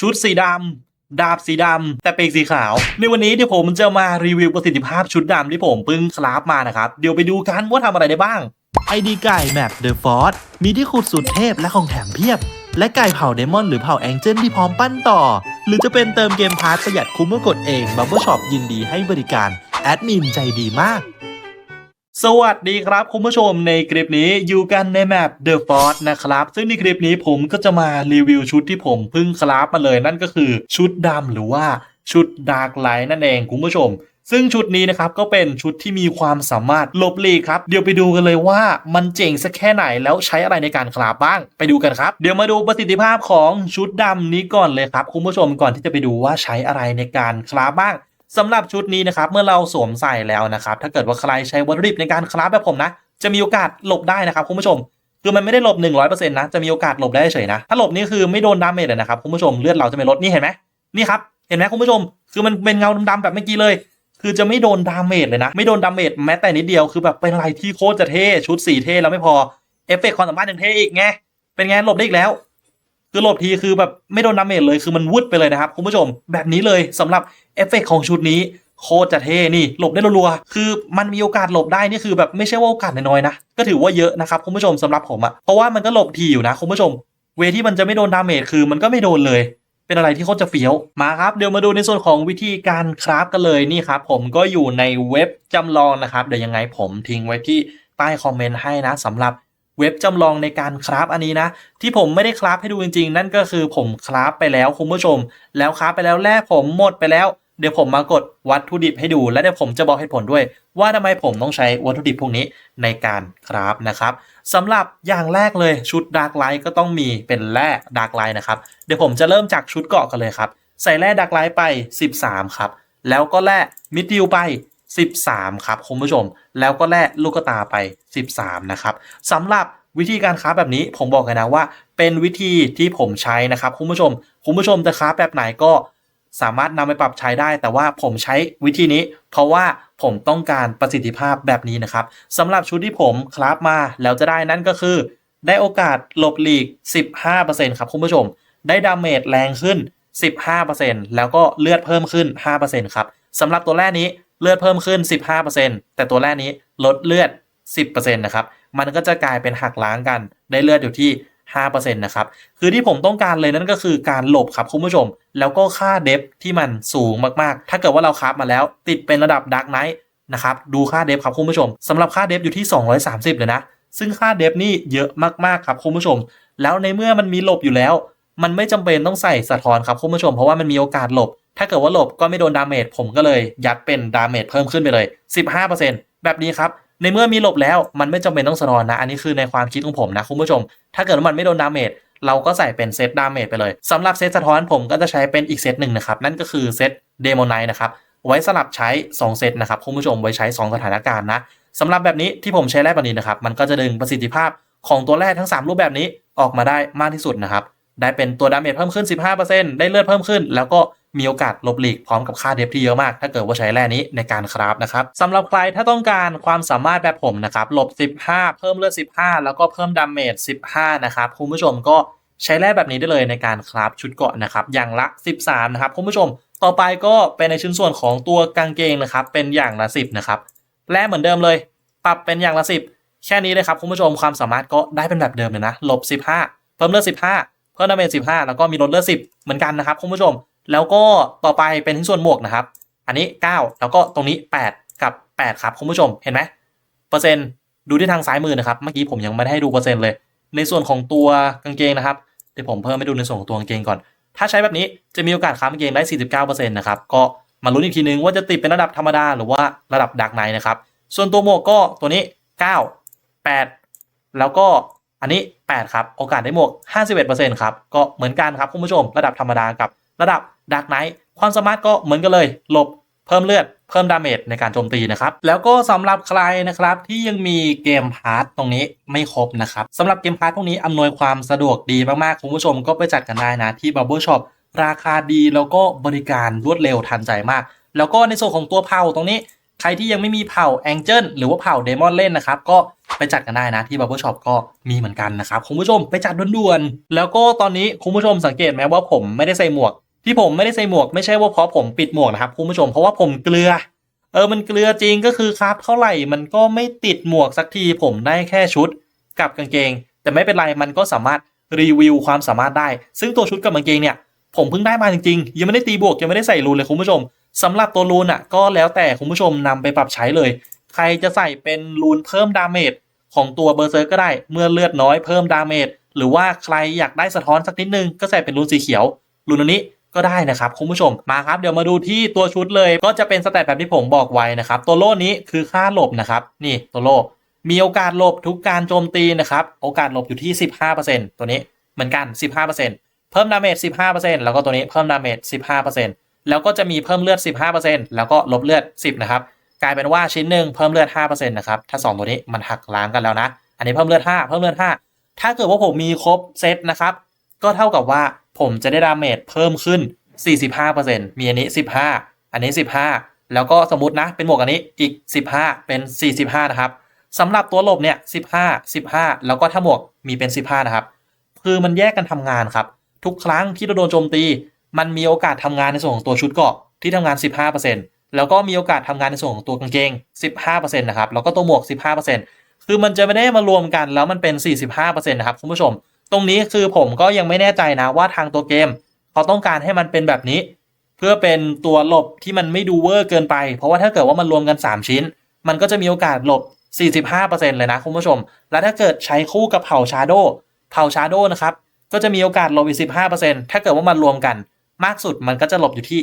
ชุดสีดำดาบสีดำแต่เปีกสีขาว ในวันนี้ที่ผมจะมารีวิวประสิทธิภาพชุดดำที่ผมเพิ่งคราฟมานะครับ เดี๋ยวไปดูกันว่าทำอะไรได้บ้างไอดีไก่แมปเดอะฟอร์มีที่ขุดสุดเทพและของแถมเพียบ และไก่เผาเดมอนหรือเผาแองเจิลที่พร้อมปั้นต่อ หรือจะเป็นเติมเกมพาร์ทประหยัดคุ้มเมื่อกดเองบับเบิลช็อปยินดีให้บริการแอดมินใจดีมาก สวัสดีครับคุณผู้ชมในคลิปนี้อยู่กันในแมป The Force นะครับ ซึ่งในคลิปนี้ผมก็จะมารีวิวชุดที่ผมเพิ่งคราฟมาเลยนั่นก็คือชุดดำหรือว่าชุด Dark Light นั่นเองคุณผู้ชม ซึ่งชุดนี้นะครับก็เป็นชุดที่มีความสามารถหลบหลีกครับ เดี๋ยวไปดูกันเลยว่ามันเจ๋งสักแค่ไหนแล้วใช้อะไรในการคราฟบ้างไปดูกันครับ เดี๋ยวมาดูประสิทธิภาพของชุดดำนี้ก่อนเลยครับคุณผู้ชมก่อนที่จะไปดูว่าใช้อะไรในการคราฟบ้าง สำหรับชุดนี้นะครับเมื่อเราสวมใส่แล้วนะครับ ถ้าเกิดว่าใครใช้วัตถุดิบในการคราฟแบบผมนะ จะมีโอกาสหลบได้นะครับคุณผู้ชม คือมันไม่ได้หลบ 100%นะจะมีโอกาสหลบได้เฉยนะ ถ้าหลบนี่คือไม่โดนดาเมจเลยนะครับคุณผู้ชมเลือดเราจะไม่ลดนี่เห็นไหมนี่ครับเห็นไหมคุณผู้ชม คือมันเป็นเงาดำๆแบบเมื่อกี้เลย คือจะไม่โดนดาเมจเลยนะ ไม่โดนดาเมจแม้แต่นิดเดียวคือแบบเป็นอะไรที่โคตรจะเท่ชุดสีเท่แล้วไม่พอเอฟเฟกต์ความสามารถยังเท่อีกไงเป็นไงหลบได้อีกแล้ว คือหลบทีคือแบบไม่โดนดาเมจเลยคือมันวุดไปเลยนะครับคุณผู้ชม แบบนี้เลยสำหรับเอฟเฟกต์ของชุดนี้โคตรจะเท่นี่หลบได้รัวๆคือมันมีโอกาสหลบได้นี่คือแบบไม่ใช่ว่าโอกาสน้อยๆนะก็ถือว่าเยอะนะครับคุณผู้ชมสำหรับผมอะเพราะว่ามันก็หลบทีอยู่นะคุณผู้ชม เวที่มันจะไม่โดนดาเมจคือมันก็ไม่โดนเลยเป็นอะไรที่โคตรจะเฟี้ยว มาครับ เดี๋ยวมาดูในส่วนของวิธีการคราฟกันเลยนี่ครับ ผมก็อยู่ในเว็บจำลองนะครับ เดี๋ยวยังไงผมทิ้งไว้ที่ใต้คอมเมนต์ให้นะสำหรับ เว็บจำลองในการคราฟอันนี้นะ ที่ผมไม่ได้คราฟให้ดูจริงๆ นั่นก็คือผมคราฟไปแล้วคุณผู้ชม แล้วคราฟไปแล้วแรกผมหมดไปแล้ว เดี๋ยวผมมากดวัตถุดิบให้ดู และเดี๋ยวผมจะบอกเหตุผลด้วย ว่าทำไมผมต้องใช้วัตถุดิบพวกนี้ในการคราฟนะครับสำหรับอย่างแรกเลยชุดดาร์กไลท์ก็ต้องมีเป็นแร่ดาร์กไลท์นะครับเดี๋ยวผมจะเริ่มจากชุดเกาะกันเลยครับใส่แร่ดาร์กไลท์ไป 13 ครับ แล้วก็แร่มิดดิวไป 13 ครับคุณผู้ชม แล้วก็แร่ลูกตาไป 13 นะครับสำหรับวิธีการคราแบบนี้ผมบอกเลยนะว่า เป็นวิธีที่ผมใช้นะครับคุณผู้ชม คุณผู้ชมจะคราแบบไหนก็สามารถนำไปปรับใช้ได้ แต่ว่าผมใช้วิธีนี้ เพราะว่าผมต้องการประสิทธิภาพแบบนี้นะครับสำหรับชุดที่ผมคราฟมาแล้วจะได้นั่นก็คือ ได้โอกาสหลบหลีก 15%ครับคุณผู้ชม ได้ดาเมจแรงขึ้น 15%แล้วก็เลือดเพิ่มขึ้น 5%ครับสำหรับตัวแรกนี้ เลือดเพิ่มขึ้น 15%แต่ตัวแรกนี้ลดเลือด 10%นะครับมันก็จะกลายเป็นหักล้างกันได้เลือดอยู่ที่5%นะครับคือที่ผมต้องการเลยนั่นก็คือการหลบครับคุณผู้ชม แล้วก็ค่าเดฟที่มันสูงมากๆ ถ้าเกิดว่าเราครามาแล้วติดเป็นระดับดักไนท์นะครับดูค่าเดฟครับคุณผู้ชมสำหรับค่าเดฟอยู่ที่ 230 เลยนะ ซึ่งค่าเดฟนี่เยอะมากๆครับคุณผู้ชม แล้วในเมื่อมันมีหลบอยู่แล้ว มันไม่จำเป็นต้องใส่สะท้อนครับคุณผู้ชม เพราะว่ามันมีโอกาสหลบ ถ้าเกิดว่าหลบก็ไม่โดนดาเมจผมก็เลยยัดเป็นดาเมจเพิ่มขึ้นไปเลย 15%แบบนี้ครับ ในเมื่อมีหลบแล้วมันไม่จำเป็นต้องสะท้อนนะ อันนี้คือในความคิดของผมนะคุณผู้ชม ถ้าเกิดว่ามันไม่โดนดาเมจเราก็ใส่เป็นเซตดาเมจไปเลยสำหรับเซตสะท้อนผมก็จะใช้เป็นอีกเซตหนึ่งนะครับ นั่นก็คือเซตเดโมไนนะครับ ไว้สลับใช้ 2 เซตนะครับคุณผู้ชมไว้ใช้ 2 สถานการณ์นะสำหรับแบบนี้ที่ผมใช้แร่แบบนี้นะครับ มันก็จะดึงประสิทธิภาพของตัวแร่ทั้ง 3 รูปแบบนี้ออกมาได้มากที่สุดนะครับ ได้เป็นตัวดาเมจเพิ่มขึ้น 15%ได้เลือดเพิ่มขึ้น แล้วก็ มีโอกาสลบหลีกพร้อมกับค่าเดฟที่เยอะมาก ถ้าเกิดว่าใช้แร่นี้ในการคราฟนะครับสำหรับใครถ้าต้องการความสามารถแบบผมนะครับหลบ 15 เพิ่มเลือด 15 แล้วก็เพิ่มดาเมจ 15 นะครับคุณผู้ชมก็ใช้แร่แบบนี้ได้เลยในการคราฟชุดเกาะนะครับอย่างละ 13 นะครับคุณผู้ชม ต่อไปก็เป็นในชิ้นส่วนของตัวกางเกงนะครับเป็นอย่างละ 10 นะครับแร่เหมือนเดิมเลย ปรับเป็นอย่างละ 10 แค่นี้เลยครับคุณผู้ชมความสามารถก็ได้เป็นแบบเดิมเลยนะลบ 15 เพิ่มเลือด 15 เพิ่มดาเมจ 15 แล้วก็มีลดเลือด 10 เหมือนกันนะครับคุณผู้ชม แล้วก็ต่อไปเป็นชิ้นส่วนหมวกนะครับ อันนี้ 9 แล้วก็ตรงนี้ 8 กับ 8 ครับคุณผู้ชมเห็นไหมเปอร์เซ็นต์ดูที่ทางซ้ายมือนะครับ เมื่อกี้ผมยังไม่ได้ให้ดูเปอร์เซ็นต์เลย ในส่วนของตัวกางเกงนะครับเดี๋ยวผมเพิ่มให้ดูในส่วนของตัวกางเกงก่อน ถ้าใช้แบบนี้จะมีโอกาสค้ากางเกงได้ 49%นะครับก็มาลุ้นอีกทีนึงว่าจะติดเป็นระดับธรรมดาหรือว่าระดับดักไนนะครับส่วนตัวหมวกก็ตัวนี้ 9 8 แล้วก็อันนี้ 8 ครับ โอกาสได้หมวก 51%ครับ ก็เหมือนกันครับคุณผู้ชม ระดับธรรมดากับระดับ ดักไนท์ความสามารถก็เหมือนกันเลย หลบเพิ่มเลือดเพิ่มดาเมจในการโจมตีนะครับ แล้วก็สำหรับใครนะครับที่ยังมีเกมพาร์ทตรงนี้ไม่ครบนะครับสำหรับเกมพาร์ทพวกนี้อำนวยความสะดวกดีมากๆ คุณผู้ชมก็ไปจัดกันได้นะที่ Bubble Shop ราคาดีแล้วก็บริการรวดเร็วทันใจมาก แล้วก็ในส่วนของตัวเผาตรงนี้ ใครที่ยังไม่มีเผ่าแองเจิลหรือว่าเผ่าเดมอนเล่นนะครับ ก็ไปจัดกันได้นะที่บับเบิลช็อปก็มีเหมือนกันนะครับคุณผู้ชมไปจัดด่วนๆแล้วก็ตอนนี้คุณผู้ชมสังเกตไหมว่าผมไม่ได้ใส่หมวก ที่ผมไม่ได้ใส่หมวกไม่ใช่ว่าเพราะผมปิดหมวกนะครับคุณผู้ชมเพราะว่าผมเกลือ เออมันเกลือจริงก็คือครับเท่าไหร่มันก็ไม่ติดหมวกสักทีผมได้แค่ชุดกับกางเกง แต่ไม่เป็นไรมันก็สามารถรีวิวความสามารถได้ ซึ่งตัวชุดกับกางเกงเนี่ยผมเพิ่งได้มาจริงๆยังไม่ได้ตีบวกยังไม่ได้ใส่รูนเลยคุณผู้ชมสำหรับตัวรูนอะก็แล้วแต่คุณผู้ชมนำไปปรับใช้เลย ใครจะใส่เป็นรูนเพิ่มดาเมจของตัวเบอร์เซอร์ก็ได้เมื่อเลือดน้อยเพิ่มดาเมจหรือว่าใครอยากได้สะท้อนสักนิดนึงก็ใส่เป็นรูนสีเขียวรูนอันนี้ ก็ได้นะครับคุณผู้ชมมาครับเดี๋ยวมาดูที่ตัวชุดเลย ก็จะเป็นสแตทแบบที่ผมบอกไว้นะครับตัวโล่นี้คือค่าหลบนะครับนี่ตัวโล่มีโอกาสหลบทุกการโจมตีนะครับโอกาสหลบอยู่ที่ 15%ตัวนี้เหมือนกัน 15%เพิ่มดาเมจ 15%แล้วก็ตัวนี้เพิ่มดาเมจ 15%แล้วก็จะมีเพิ่มเลือด 15%แล้วก็ลบเลือด 10นะครับกลายเป็นว่าชิ้นหนึ่งเพิ่มเลือด 5%นะครับถ้า 2 ตัวนี้มันหักล้างกันแล้วนะ อันนี้เพิ่มเลือด 5 เพิ่มเลือด 5 ถ้าเกิดว่าผมมีครบเซตนะครับ ก็เท่ากับว่าผมจะได้ดาเมจเพิ่มขึ้น 45%มีอันนี้ 15 อันนี้ 15 แล้วก็สมมตินะ เป็นหมวกอันนี้อีก 15 เป็น 45 นะครับสำหรับตัวหลบเนี่ย 15 15 แล้วก็ถ้าหมวกมีเป็น 15 นะครับ คือมันแยกกันทำงานครับ ทุกครั้งที่เราโดนโจมตี มันมีโอกาสทำงานในส่วนของตัวชุดเกาะที่ทำงาน 15%แล้วก็มีโอกาสทำงานในส่วนของตัวกางเกง 15%นะครับ แล้วก็ตัวหมวก 15%คือมันจะไม่ได้มารวมกันแล้วมันเป็น 45%นะครับคุณผู้ชม ตรงนี้คือผมก็ยังไม่แน่ใจนะว่าทางตัวเกมเขาต้องการให้มันเป็นแบบนี้ เพื่อเป็นตัวหลบที่มันไม่ดูเวอร์เกินไป เพราะว่าถ้าเกิดว่ามันรวมกัน 3 ชิ้น มันก็จะมีโอกาสหลบ 45%เลยนะคุณผู้ชม แล้วถ้าเกิดใช้คู่กับเผ่าชาโดเผ่าชาโดนะครับก็จะมีโอกาสหลบอีก15%ถ้าเกิดว่ามันรวมกัน มากสุดมันก็จะหลบอยู่ที่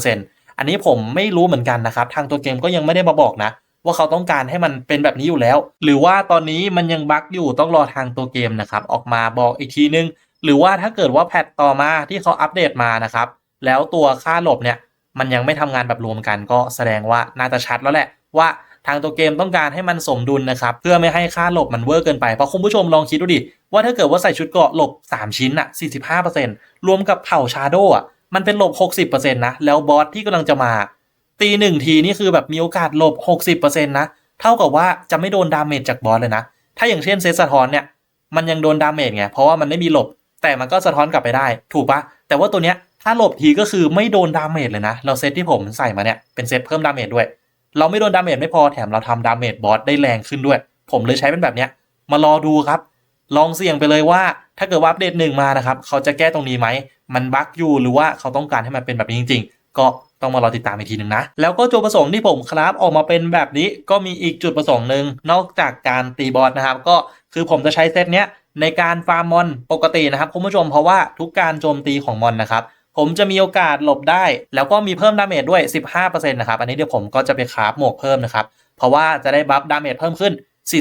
60%อันนี้ผมไม่รู้เหมือนกันนะครับทางตัวเกมก็ยังไม่ได้มาบอกนะ ว่าเขาต้องการให้มันเป็นแบบนี้อยู่แล้ว หรือว่าตอนนี้มันยังบั๊กอยู่ต้องรอทางตัวเกมนะครับออกมาบอกอีกทีนึง หรือว่าถ้าเกิดว่าแพทต่อมาที่เขาอัปเดตมานะครับแล้วตัวค่าหลบเนี่ยมันยังไม่ทำงานแบบรวมกันก็แสดงว่าน่าจะชัดแล้วแหละว่าทางตัวเกมต้องการให้มันสมดุลนะครับ เพื่อไม่ให้ค่าหลบมันเวอร์เกินไป เพราะคุณผู้ชมลองคิดดูดิ ว่าถ้าเกิดว่าใส่ชุดเกราะหลบ 3 ชิ้นอะ45%รวมกับเผ่าชาโดอะมันเป็นหลบ 60%นะ แล้วบอสที่กำลังจะมา ตีหนึ่งทีนี่คือแบบมีโอกาสหลบ60%นะ เท่ากับว่าจะไม่โดนดาเมจจากบอสเลยนะ ถ้าอย่างเช่นเซตสะท้อนเนี่ย มันยังโดนดาเมจไง เพราะว่ามันไม่มีหลบ แต่มันก็สะท้อนกลับไปได้ ถูกปะแต่ว่าตัวเนี้ยถ้าหลบทีก็คือไม่โดนดาเมจเลยนะ เราเซตที่ผมใส่มาเนี่ยเป็นเซตเพิ่มดาเมจด้วย เราไม่โดนดาเมจไม่พอแถมเราทำดาเมจบอสได้แรงขึ้นด้วย ผมเลยใช้เป็นแบบเนี้ย มารอดูครับ ลองเสี่ยงไปเลยว่า ถ้าเกิดว่าอัปเดตหนึ่งมานะครับเขาจะแก้ตรงนี้ไหมมันบั๊กอยู่หรือว่าเขาต้องการให้มันเป็นแบบนี้จริง ๆ ก็ ต้องมารอติดตามอีกทีหนึ่งนะ แล้วก็จุดประสงค์ที่ผมครับออกมาเป็นแบบนี้ก็มีอีกจุดประสงค์หนึ่งนอกจากการตีบอสนะครับ ก็คือผมจะใช้เซตเนี้ยในการฟาร์มมอนปกตินะครับคุณผู้ชมเพราะว่าทุกการโจมตีของมอนนะครับผมจะมีโอกาสหลบได้ แล้วก็มีเพิ่มดาเมจด้วย 15%นะครับอันนี้เดี๋ยวผมก็จะไปคราฟหมวกเพิ่มนะครับเพราะว่าจะได้บัฟดาเมจเพิ่มขึ้น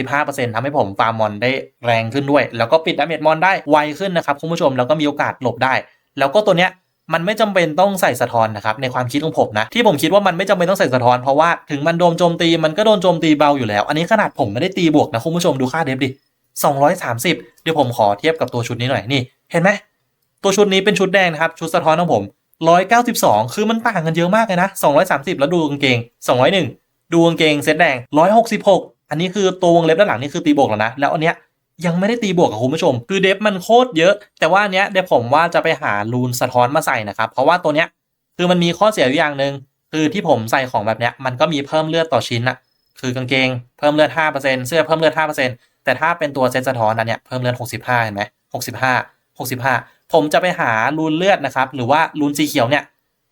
45%ทำให้ผมฟาร์มมอนได้แรงขึ้นด้วย แล้วก็ปิดดาเมจมอนได้ไวขึ้นนะครับคุณผู้ชมแล้วก็มีโอกาสหลบได้ แล้วก็ตัวเนี้ย มันไม่จำเป็นต้องใส่สะท้อนนะครับในความคิดของผมนะที่ผมคิดว่ามันไม่จำเป็นต้องใส่สะท้อนเพราะว่าถึงมันโดนโจมตีมันก็โดนโจมตีเบาอยู่แล้ว อันนี้ขนาดผมไม่ได้ตีบวกนะคุณผู้ชมดูค่าเดฟดิ230 เดี๋ยวผมขอเทียบกับตัวชุดนี้หน่อยนี่ เห็นไหมตัวชุดนี้เป็นชุดแดงนะครับ ชุดสะท้อนของผม 192 คือมันต่างกันเยอะมากเลยนะ 230 แล้วดูกางเกง 201 ดูกางเกงเซตแดง 166 อันนี้คือตัววงเล็บด้านหลังนี่คือตีบวกแล้วนะ แล้วอันเนี้ย ยังไม่ได้ตีบวกกับคุณผู้ชม คือเดฟมันโคตรเยอะ แต่ว่านเนี้ยเดี๋ยวผมว่าจะไปหารูนสะท้อนมาใส่นะครับ เพราะว่าตัวเนี้ยคือมันมีข้อเสียอยู่อย่างหนึ่งคือที่ผมใส่ของแบบเนี้ยมันก็มีเพิ่มเลือดต่อชิ้นอะคือกางเกงเพิ่มเลือด 5%เสื้อเพิ่มเลือด 5%แต่ถ้าเป็นตัวเซตสะท้อนอันเนี้ยเพิ่มเลือด 65 เห็นไหม65 65 ผมจะไปหารูนเลือดนะครับหรือว่ารูนสีเขียวเนี่ย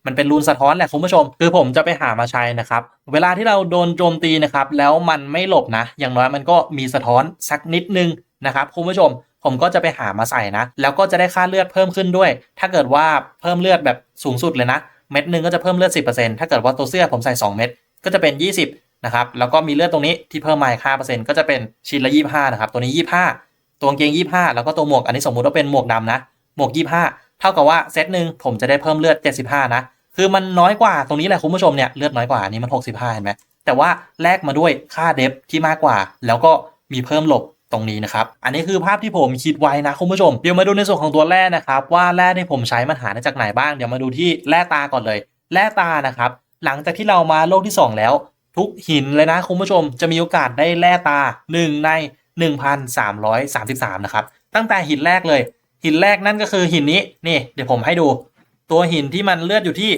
มันเป็นรูนสะท้อนแหละคุณผู้ชม คือผมจะไปหามาใช้นะครับ เวลาที่เราโดนโจมตีนะครับแล้วมันไม่หลบนะ อย่างน้อยมันก็มีสะท้อนสักนิดนึง นะครับคุณผู้ชมผมก็จะไปหามาใส่นะ แล้วก็จะได้ค่าเลือดเพิ่มขึ้นด้วย ถ้าเกิดว่าเพิ่มเลือดแบบสูงสุดเลยนะเม็ดหนึ่งก็จะเพิ่มเลือด 10%ถ้าเกิดว่าตัวเสื้อผมใส่ 2 เม็ดก็จะเป็น 20นะครับแล้วก็มีเลือดตรงนี้ที่เพิ่มมาอีก5%ก็จะเป็นชิ้นละ 25นะครับตัวนี้ 25 ตัวกางเกง 25 แล้วก็ตัวหมวกอันนี้สมมุติว่าเป็นหมวกดำนะหมวก 25 เท่ากับว่าเซตหนึ่งผมจะได้เพิ่มเลือด 75 นะคือมันน้อยกว่าตรงนี้แหละคุณผู้ชมเนี่ยเลือดน้อยกว่าอันนี้มัน 65เห็นไหมแต่ว่าแลกมาด้วยค่าเดฟที่มากกว่า แล้วก็มีเพิ่มหลบ ตรงนี้นะครับ อันนี้คือภาพที่ผมคิดไว้นะคุณผู้ชม เดี๋ยวมาดูในส่วนของตัวแร่นะครับ ว่าแร่ที่ผมใช้มันหาได้จากไหนบ้าง เดี๋ยวมาดูที่แร่ตาก่อนเลย แร่ตานะครับ หลังจากที่เรามาโลกที่ 2 แล้ว ทุกหินเลยนะคุณผู้ชม จะมีโอกาสได้แร่ตา 1 ใน 1,333 นะครับ ตั้งแต่หินแรกเลย หินแรกนั่นก็คือหินนี้ นี่ เดี๋ยวผมให้ดู ตัวหินที่มันเลือดอยู่ที่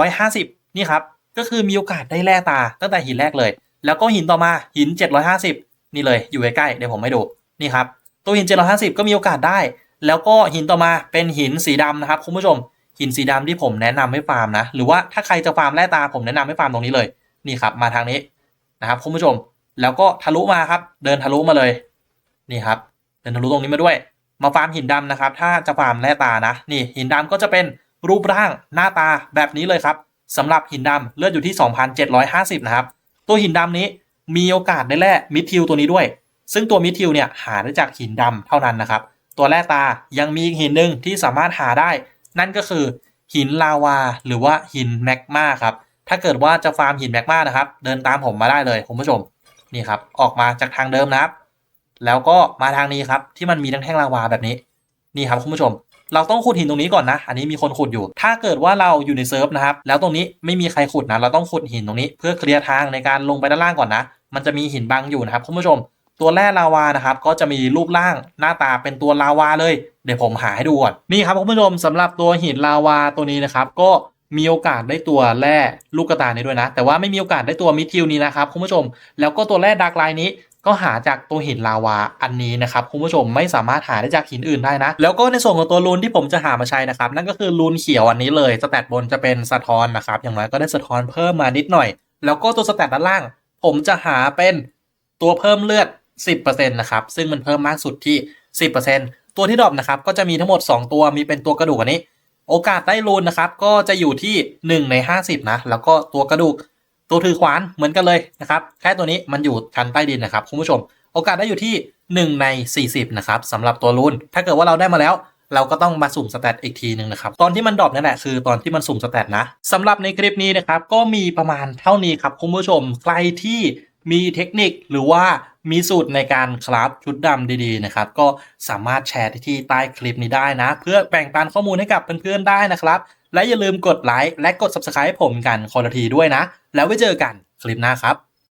250 นี่ครับ ก็คือมีโอกาสได้แร่ตาตั้งแต่หินแรกเลย แล้วก็หินต่อมาหิน 750 นี่เลยอยู่ใกล้ๆเดี๋ยวผมให้ดูนี่ครับตัวหิน 750 ก็มีโอกาสได้ แล้วก็หินต่อมาเป็นหินสีดำนะครับคุณผู้ชม หินสีดำที่ผมแนะนำให้ฟาร์มนะ หรือว่าถ้าใครจะฟาร์มแร่ตาผมแนะนำให้ฟาร์มตรงนี้เลยนี่ครับมาทางนี้นะครับคุณผู้ชมแล้วก็ทะลุมาครับ เดินทะลุมาเลยนี่ครับเดินทะลุตรงนี้มาด้วย มาฟาร์มหินดำนะครับ ถ้าจะฟาร์มแร่ตานะ นี่หินดำก็จะเป็นรูปร่างหน้าตาแบบนี้เลยครับสำหรับหินดำเลือดอยู่ที่ 2,750 นะครับ ตัวหินดำนี้ มีโอกาสได้แร่มิทิวตัวนี้ด้วย ซึ่งตัวมิทิวเนี่ยหาได้จากหินดำเท่านั้นนะครับ ตัวแร่ตายังมีอีกหินหนึ่งที่สามารถหาได้ นั่นก็คือหินลาวา หรือว่าหินแมกมาครับ ถ้าเกิดว่าจะฟาร์มหินแมกมานะครับ เดินตามผมมาได้เลยคุณผู้ชมนี่ครับออกมาจากทางเดิมนะครับ แล้วก็มาทางนี้ครับที่มันมีทั้งแท่งลาวาแบบนี้นี่ครับคุณผู้ชมเราต้องขุดหินตรงนี้ก่อนนะ อันนี้มีคนขุดอยู่ ถ้าเกิดว่าเราอยู่ในเซิร์ฟนะครับ แล้วตรงนี้ไม่มีใครขุดนะ เราต้องขุดหินตรงนี้ เพื่อเคลียร์ทางในการลงไปด้านล่างก่อนนะ มันจะมีหินบังอยู่นะครับคุณผู้ชม ตัวแร่ลาวานะครับก็จะมีรูปร่างหน้าตาเป็นตัวลาวาเลย เดี๋ยวผมหาให้ดูก่อนนี่ครับคุณผู้ชมสำหรับตัวหินลาวาตัวนี้นะครับก็มีโอกาสได้ตัวแร่ลูกกระตายนี้ด้วยนะ แต่ว่าไม่มีโอกาสได้ตัวมิทิวนี้นะครับคุณผู้ชม แล้วก็ตัวแร่ดาร์กไลน์นี้ก็หาจากตัวหินลาวาอันนี้นะครับคุณผู้ชมไม่สามารถหาได้จากหินอื่นได้นะ แล้วก็ในส่วนของตัวรูนที่ผมจะหามาใช้นะครับนั่นก็คือรูนเขียวอันนี้เลยสแตทบนจะเป็นสะท้อนนะครับอย่างน้อยก็ได้สะท้อนเพิ่มมานิดหน่อย แล้วก็ตัวสแตทด้านล่าง ผมจะหาเป็นตัวเพิ่มเลือด 10%นะครับ ซึ่งมันเพิ่มมากสุดที่ 10%ตัวที่ดรอปนะครับ ก็จะมีทั้งหมด 2 ตัวมีเป็นตัวกระดูกอันนี้ โอกาสได้รูนนะครับ ก็จะอยู่ที่ 1 ใน 50 นะ แล้วก็ตัวกระดูก ตัวถือขวานเหมือนกันเลยนะครับ แค่ตัวนี้มันอยู่ชั้นใต้ดินนะครับคุณผู้ชม โอกาสได้อยู่ที่ 1 ใน 40 นะครับสำหรับตัวรูน ถ้าเกิดว่าเราได้มาแล้ว เราก็ต้องมาสุ่มสแตทอีกทีหนึ่งนะครับตอนที่มันดรอปนั่นแหละคือตอนที่มันสุ่มสแตทนะสำหรับในคลิปนี้นะครับก็มีประมาณเท่านี้ครับคุณผู้ชมใครที่มีเทคนิคหรือว่ามีสูตรในการคราฟชุดดำดีๆนะครับ ก็สามารถแชร์ที่ใต้คลิปนี้ได้นะ เพื่อแบ่งปันข้อมูลให้กับเพื่อนๆได้นะครับ และอย่าลืมกดไลค์และกด subscribe ผมกันคนละทีด้วยนะ แล้วไว้เจอกันคลิปหน้าครับ